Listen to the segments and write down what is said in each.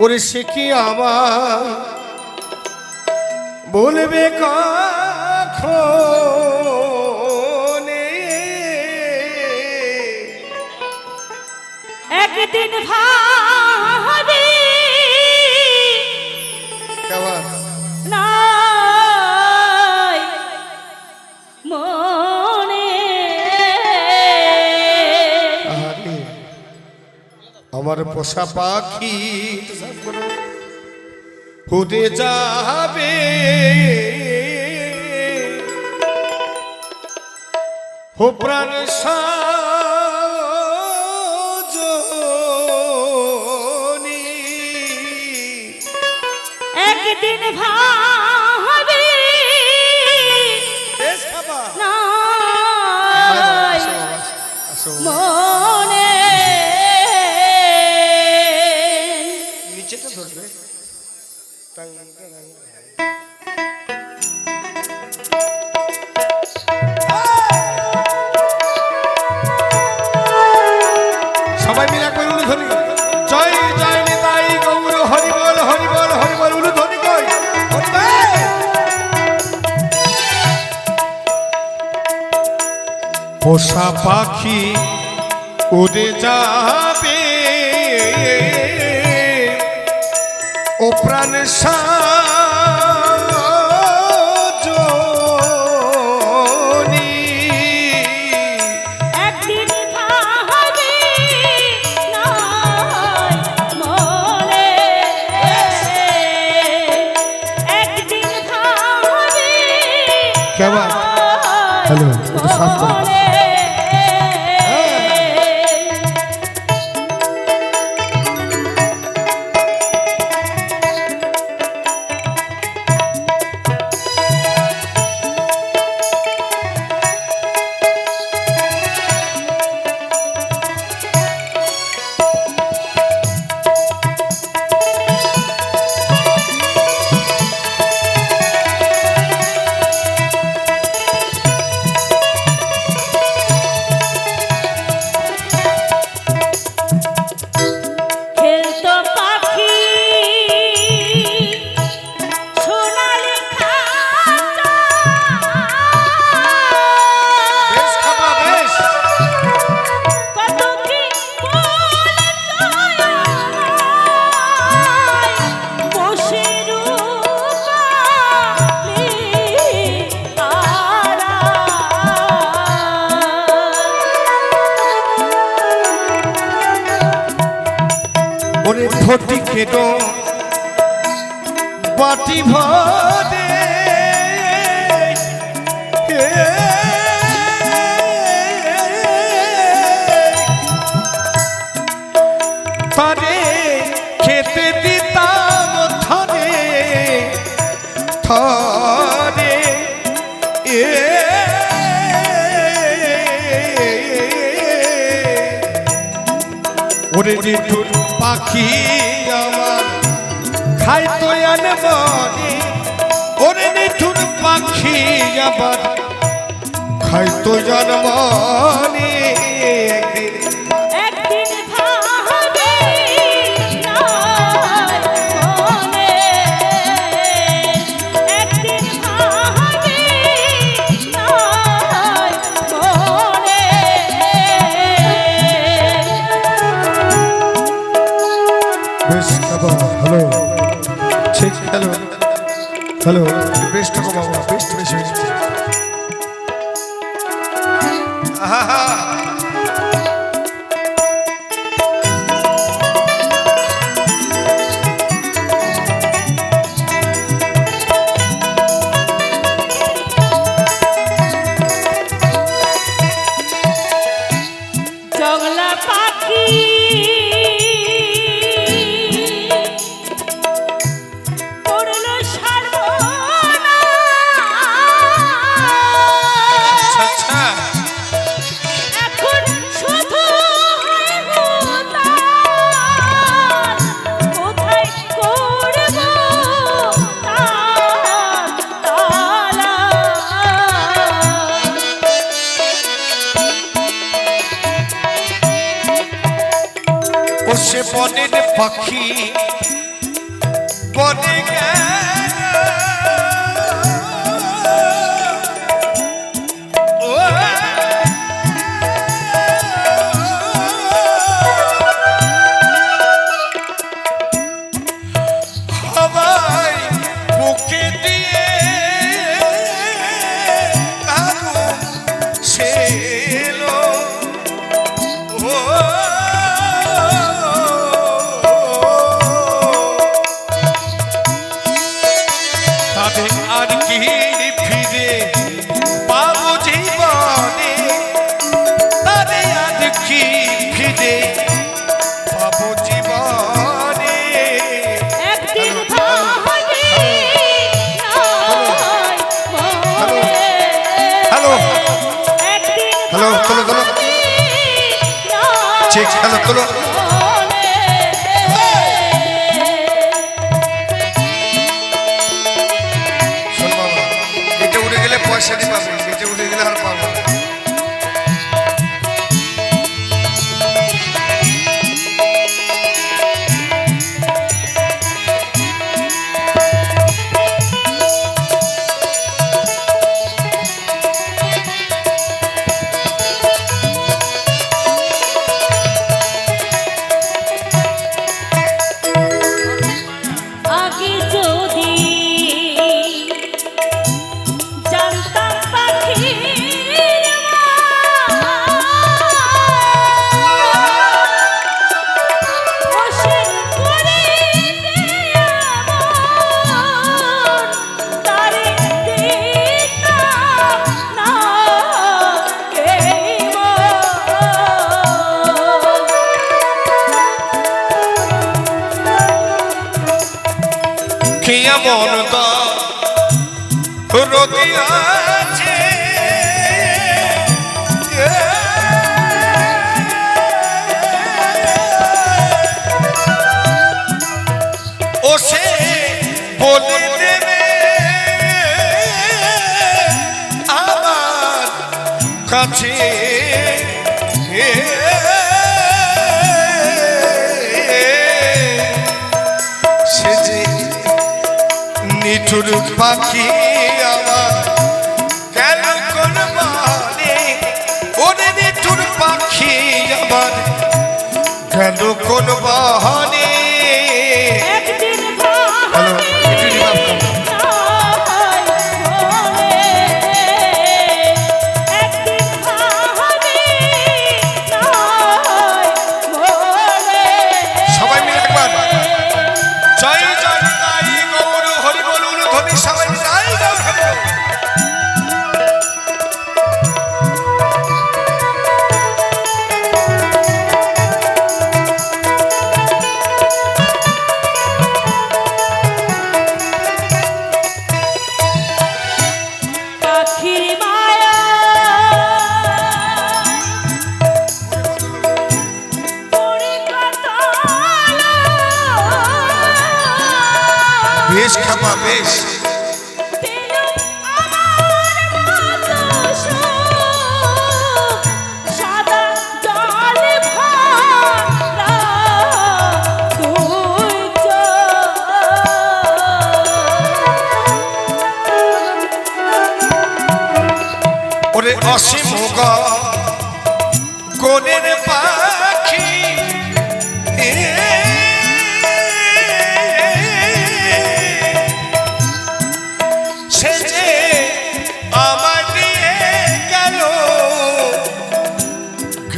ওরে সে কি আমার বলবে একদিন ভাবি মনে। আমার পোষা পাখি উড়ে যাবে হো প্রাণ। একদিন ভাবি। মনে নিচেটা ধরবে। সবাই মিলে কই উলুধ্বনি জয় জয় নিতাই গৌর হরি বল হরি বল হরি পোষা পাখি, উড়ে যাবে ও প্রাণ সজনী। কেন বাটি ভরে। তারে খেতে দিতাম থরে থরে এ। ওরে নিঠুর পাখি আমার। খাই তো আনবনি ওরে নিঠুর পাখি আমার। খাই তো জন্মনি হ্যালো। বেস্ট বাবা বেস্ট বেশ আহা। বনের পাখি হ্যালো তোলো তোলো ঠিক হ্যালো তোলো এটা উড়ে গেলে পয়সা দিয়ে পাবো মন দা? রোদি আছে। ও সে বলে দেবে আমার কাছে নিঠুর পাখি আমার। কেন মানে ওরে মিঠুর পাখি আমার। কেন কোন বাহানে বেশ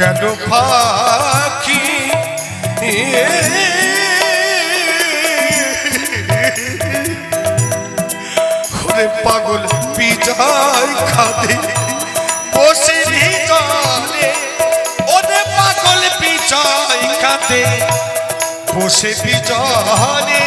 গেল পাখি। ওরে পাগল পিজাই খাদে বসে জলে ওরে পাগল পিজাই খাদে বসে বিজলে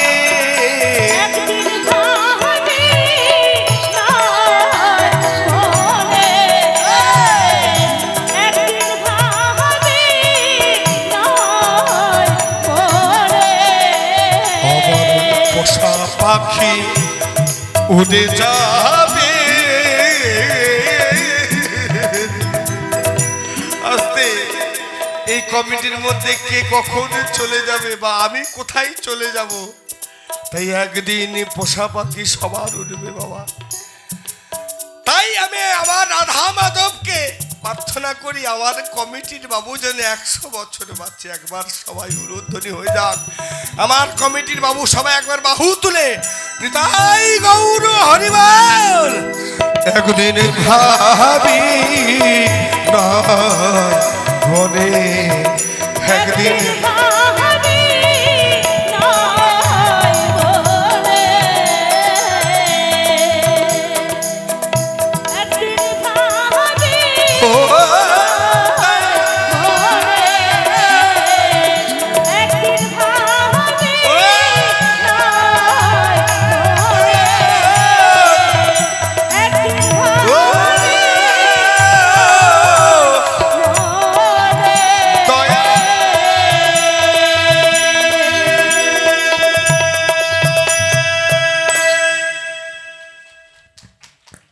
পাখি উড়ে যাবে। আস্তে, এই কমিটির মধ্যে কে কখন চলে যাবে বা আমি কোথায় চলে যাব? তাই একদিন পোষা পাখি সবার উঠবে বাবা। তাই আমি আমার রাধা মাধবকে প্রার্থনা করি আমার কমিটির বাবু যেন একশো বছর বাচ্চা একবার সবাই উরুদ্ধনি হয়ে যাক। আমার কমিটির বাবু সবাই একবার বাহু তুলে। নিতাই গৌর হরিবার একদিন ভাবি না